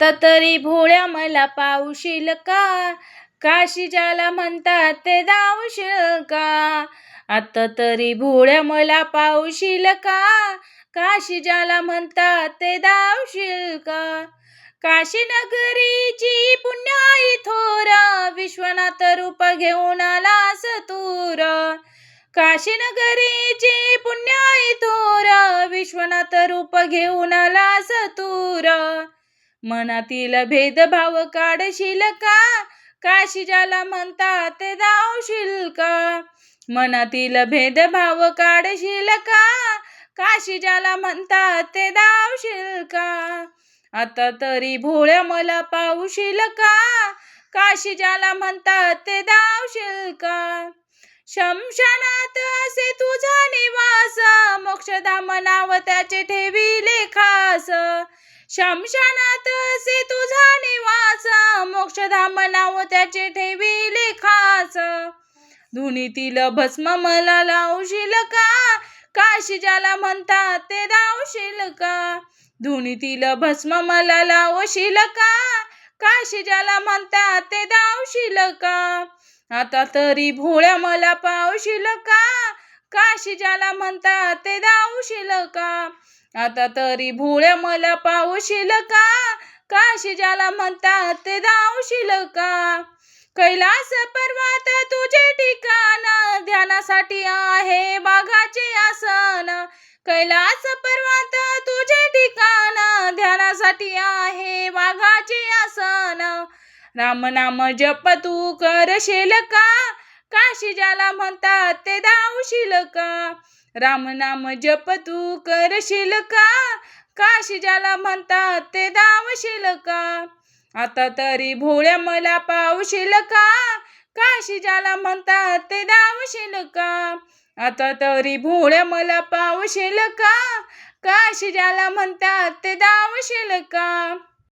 आता तरी भोळ्या मला पावशील का? काशी ज्याला म्हणतात ते जाऊशील का? आता तरी भोळ्या मला पावशील का? काशी ज्याला म्हणतात ते दावशील का? काशी नगरीची पुण्याई थोर विश्वनाथ रूप घेऊन आला सतूर काशी नगरीची पुण्याई थोर विश्वनाथ रूप घेऊन आला सतूर मनातील भेदभाव काढशील का? काशी ज्याला म्हणतात ते का? मनातील भेदभाव काढशील का? काशी ज्याला म्हणतात ते दावशील का? आता तरी भोळ्या मला पावशील का? काशी ज्याला म्हणतात ते दावशील का? शमशानात असे तुझा निवास मोक्षदा मनाव त्याचे ठेविले खास शमशानात असे तुझा निवास. मोक्षधाम नाव त्याचे ठेविले खास धुनीतील भस्म मला लावशील का? काशी ज्याला म्हणतात ते दावशील का? धुनीतील भस्म मला लावशील का? काशी ज्याला म्हणतात ते दावशील का? आता तरी भोळ्या मला पावशील का? काशी ज्याला म्हणतात ते दावशील का? आता तरी भोळ्या मला पावशील का? काशी ज्याला म्हणतात ते धावशील का? कैलास पर्वत तुझे ठिकाण ध्यानासाठी आहे बाघाचे आसन. कैलास पर्वत तुझे ठिकाण ध्यानासाठी आहे वाघाचे आसन. राम नाम जप तू करशील का? काशी ज्याला म्हणतात ते दावशील का? राम नाम जप तू करशील का? काशी ज्याला म्हणतात ते दावशील का? आता तरी भोळ्या मला पावशील का? काशी ज्याला म्हणतात ते दावशील का? आता तरी भोळ्या मला पावशील का? काशी ज्याला म्हणतात ते दावशील का?